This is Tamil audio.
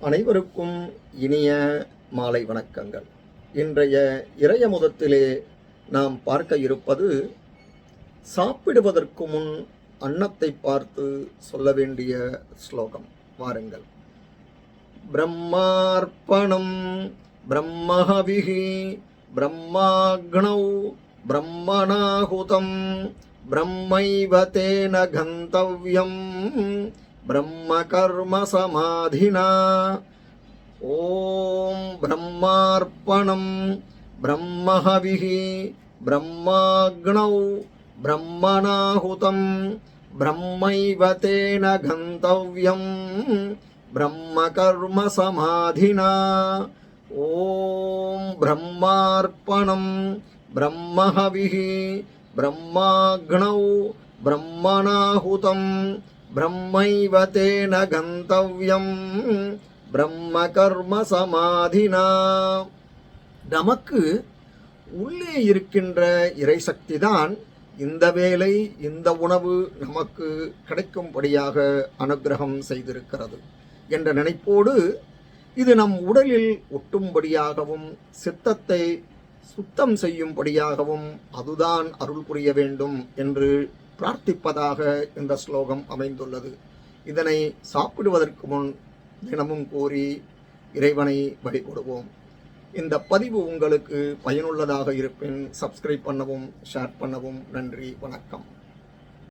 அனைவருக்கும் இனிய மாலை வணக்கங்கள். இன்றைய இறைய முதத்திலே நாம் பார்க்க இருப்பது சாப்பிடுவதற்கு முன் அன்னத்தை பார்த்து சொல்ல வேண்டிய ஸ்லோகம். வாருங்கள். பிரம்மார்ப்பணம் பிரம்மஹவிஹி பிரம்மாக்னௌ பிரம்மணாகுதம் பிரம்மைவ தேன கந்தவ்யம் బ్రహ్మకర్మ సమాధిన. ఓం బ్రహ్మార్పణం బ్రహ్మహవి బ్రహ్మాగ్నౌ బ్రహ్మణాహుతం బ్రహ్మైవ తేన గంతవ్యం బ్రహ్మకర్మ సమాధిన. ఓం బ్రహ్మార్పణం బ్రహ్మహవి బ్రహ్మాగ్నౌ బ్రహ్మణాహుతం பிரம்மைவ தேன கந்தவ்யம் பிரம்ம கர்ம சமாதினா நமக்கு உள்ளே இருக்கின்ற இறைசக்தி தான் இந்த வேலை இந்த உணவு நமக்கு கிடைக்கும்படியாக அனுக்கிரகம் செய்திருக்கிறது என்ற நினைப்போடு இது நம் உடலில் ஒட்டும்படியாகவும் சித்தத்தை சுத்தம் செய்யும்படியாகவும் அதுதான் அருள் புரிய வேண்டும் என்று பிரார்த்திப்பதாக இந்த ஸ்லோகம் அமைந்துள்ளது. இதனை சாப்பிடுவதற்கு முன் தினமும் கூறி இறைவனை வழிபடுவோம். இந்த பதிவு உங்களுக்கு பயனுள்ளதாக இருப்பின் சப்ஸ்கிரைப் பண்ணவும் ஷேர் பண்ணவும் நன்றி வணக்கம்.